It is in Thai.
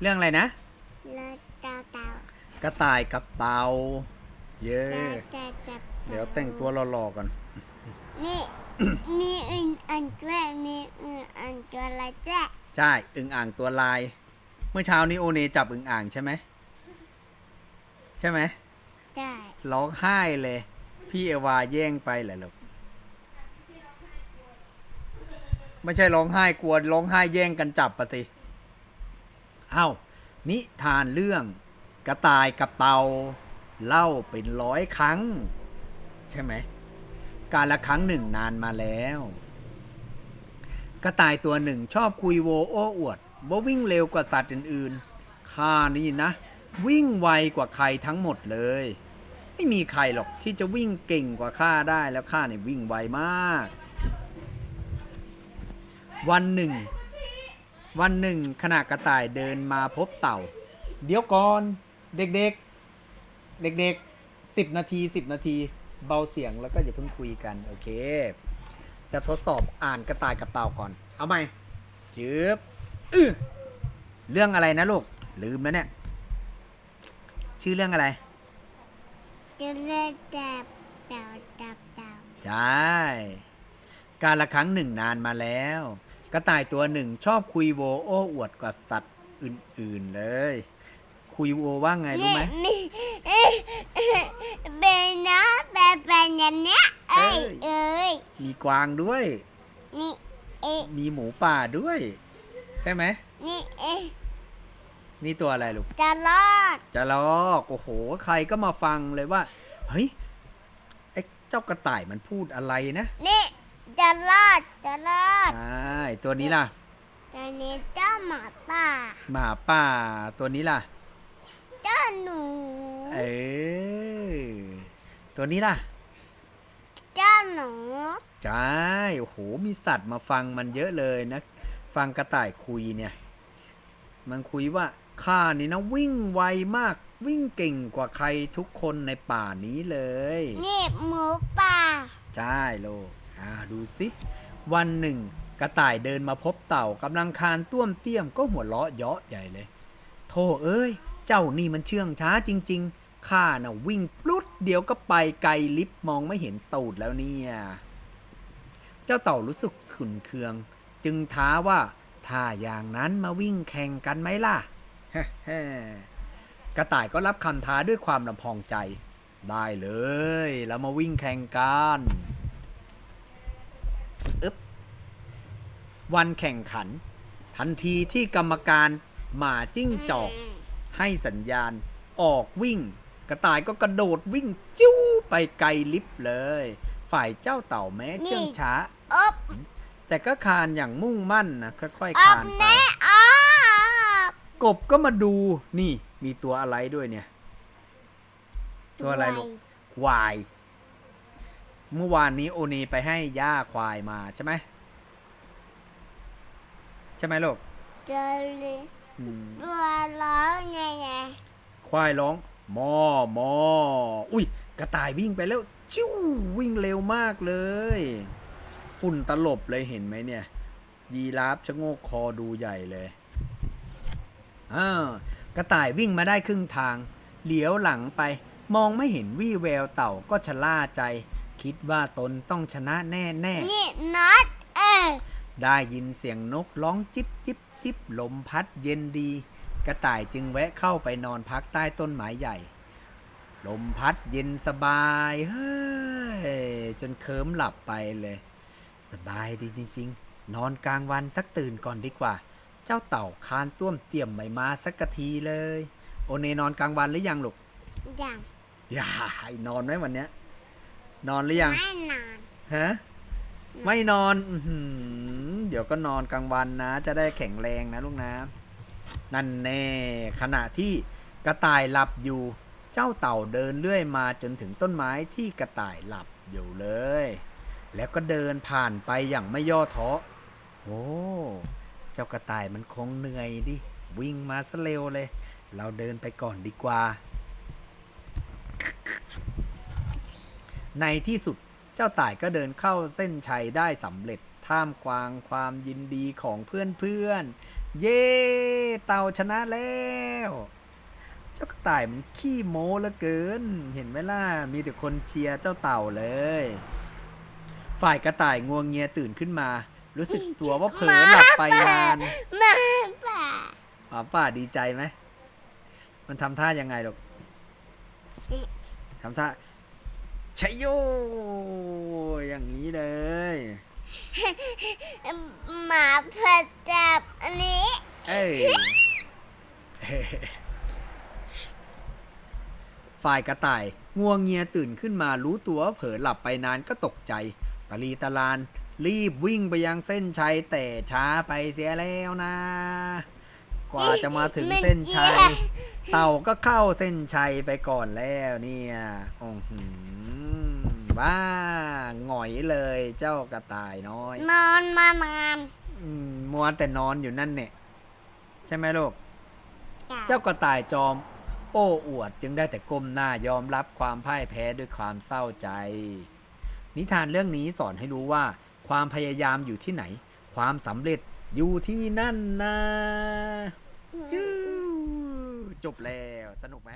เรื่องอะไรนะแล้วเต่าเต่ากระต่ายกับเต่าเย้จะจะจะเดี๋ยวแต่งตัวหล่อๆก่อน นี่ มีอื่นอันด้วยมีอื่นอันตัวอะไรจ้ะใช่อึ่งอ่างตัวลาย เมื่อเช้านี้โอเนจับอึ่งอ่างใช่ไหมใช่ไหมใช่ร้องไห้เลย พี่เอวาแย่งไปเหรอลูกไม่ใช่ร้องไห้กลัวร้องไห้แย่งกันจับปะติ เอ้า นิทานเรื่องกระต่ายกับเต่าเล่าเป็นร้อยครั้ง ใช่ไหม การละครั้งหนึ่งนานมาแล้ว กระต่ายตัวหนึ่งชอบคุยโวโอ้อวดว่าวิ่งเร็วกว่าสัตว์อื่นๆข้านี่นะ วิ่งไวกว่าใครทั้งหมดเลย ไม่มีใครหรอกที่จะวิ่งเก่งกว่าข้าได้แล้วข้าเนี่ยวิ่งไวมาก วันหนึ่ง วันหนึ่งขณะกระต่ายเดินมาพบเต่า เดี๋ยวก่อน เด็กๆ เด็กๆสิบนาทีสิบนาที เบาเสียงแล้วก็อย่าเพิ่งคุยกัน โอเค จะทดสอบอ่านกระต่ายกับเต่าก่อน เอาไหมจืบอื้อเรื่องอะไรนะลูก ลืมแล้วเนี่ย ชื่อเรื่องอะไรจะเล่นจับเต่าจับเต่าใช่ การละครั้งหนึ่งนานมาแล้ว กระต่ายตัวหนึ่งชอบคุยโวโอ้อวดกว่าสัตว์อื่น ๆเลย คุยโวว่าไงรู้ไหมนี่เป็นนะเป็นเป็นอย่างเนี้ยเอ้ยเอ้เอ้ยมีกวางด้วยนี่เอ๊ะมีหมูป่าด้วย ใช่ไหมนี่เอ๊ะนี่ตัวอะไรลูกจะรอดจะลอกโอ้โห ใครก็มาฟังเลยว่า เฮ้ยไอ้เจ้ากระต่ายมันพูดอะไรนะนี่ จะรอดจะรอดใช่ตัวนี้ล่ะตอนนี้เจ้าหมาป่าหมาป่า ตัวนี้ล่ะ เจ้าหนูเออตัวนี้ล่ะ เจ้าหนูใช่โอ้โห มีสัตว์มาฟังมันเยอะเลยนะ ฟังกระต่ายคุยเนี่ย มันคุยว่าข้านี่นะวิ่งไวมาก วิ่งเก่งกว่าใครทุกคนในป่านี้เลย นี่หมูป่า ใช่โลก อ่าดูสิ วันหนึ่ง กระต่ายเดินมาพบเต่ากำลังคานต้วมเตี้ยมก็หัวเราะเยาะใหญ่เลย โธ่เอ้ย เจ้านี่มันเชื่องช้าจริง ๆ ข้าน่ะวิ่งปลุดเดี๋ยวก็ไปไกลลิฟมองไม่เห็นตูดแล้วเนี่ย เจ้าเต่ารู้สึกขุนเคือง จึงท้าว่าถ้าอย่างนั้นมาวิ่งแข่งกันไหมล่ะกระต่ายก็รับคำท้าด้วยความลำพองใจ ได้เลย แล้วมาวิ่งแข่งกัน วันแข่งขัน ทันทีที่กรรมการหมาจิ้งจอก ให้สัญญาณออกวิ่ง กระต่ายก็กระโดดวิ่งจิ้วไปไกลลิฟต์เลย ฝ่ายเจ้าเต่าแม้เชื่องช้า อบแต่ก็คานอย่างมุ่งมั่นนะค่อยอๆบคานไปแน่อบกบก็มาดูนี่มีตัวอะไรด้วยเนี่ย ตัวอะไรลูกควาย เมื่อวานนี้โอนีไปให้ย่าควายมาใช่ไหม ใช่ไหมลูกเจอเลยอืมตัวร้องไงไงควายร้องมอมออุ้ย กระต่ายวิ่งไปแล้วชิววิ่งเร็วมากเลย ฝุ่นตลบเลยเห็นไหมเนี่ย ยีราฟชะโงกคอดูใหญ่เลยอ่ากระต่ายวิ่งมาได้ครึ่งทาง เหลียวหลังไป มองไม่เห็นวี่แววเต่าก็ชะล่าใจ คิดว่าตนต้องชนะแน่แน่นี่น็อตเออๆ ได้ยินเสียงนกร้องจิบจิบจิบลมพัดเย็นดี กระต่ายจึงแวะเข้าไปนอนพักใต้ต้นไม้ใหญ่ ลมพัดเย็นสบายเฮ้ยจนเคลิ้มหลับไปเลย สบายดีจริง ๆ นอนกลางวันสักตื่นก่อนดีกว่า เจ้าเต่าคานต้วมเตี่ยมไม่มาสักกะทีเลย โอเนนอนกลางวันหรือยังลูกอย่างอย่าให้นอนไหมวันเนี้ยนอนหรือยัง ไม่นานฮะ ไม่นอนอื้อหือเดี๋ยวก็นอนกลางวันนะ จะได้แข็งแรงนะลูกนะ นั่นแน่ขณะที่กระต่ายหลับอยู่ เจ้าเต่าเดินเลื่อยมาจนถึงต้นไม้ที่กระต่ายหลับอยู่เลย แล้วก็เดินผ่านไปอย่างไม่ย่อท้อโอ้เจ้ากระต่ายมันคงเหนื่อยดิ วิ่งมาซะเร็วเลย เราเดินไปก่อนดีกว่า ในที่สุดเจ้าต่ายก็เดินเข้าเส้นชัยได้สำเร็จ ท่ามกลางความยินดีของเพื่อนๆ เย่เต่าชนะแล้ว เจ้ากระต่ายมันขี้โม้เหลือเกิน เห็นไหมล่ะ มีแต่คนเชียร์เจ้าเต่าเลย ฝ่ายกระต่ายงวงเงียตื่นขึ้นมา รู้สึกตัวว่าเผลอหลับไปนานหมาป่าหมาป่าดีใจไหม มันทำท่ายังไงหรอกทำท่าชัยโยอย่างนี้เลย หมาผัดจับอันนี้เอ้ยฝ่ายกระต่ายงวงเงียตื่นขึ้นมารู้ตัวว่าเผลอหลับไปนานก็ตกใจ ตะลีตะลาน รีบวิ่งไปยังเส้นชัยแต่ช้าไปเสียแล้วนะ กว่าจะมาถึงเส้นชัย เต่าก็เข้าเส้นชัยไปก่อนแล้วเนี่ย โอ้โห บ้าหงอยเลยเจ้ากระต่ายน้อย นอนมานานอืมมัวแต่นอนอยู่นั่นเนี่ยใช่ไหมลูก เจ้ากระต่ายจอม โอ้อวดจึงได้แต่ก้มหน้ายอมรับความพ่ายแพ้ด้วยความเศร้าใจ นิทานเรื่องนี้สอนให้รู้ว่า ความพยายามอยู่ที่ไหน ความสำเร็จอยู่ที่นั่นนะจู้จบแล้ว สนุกไหม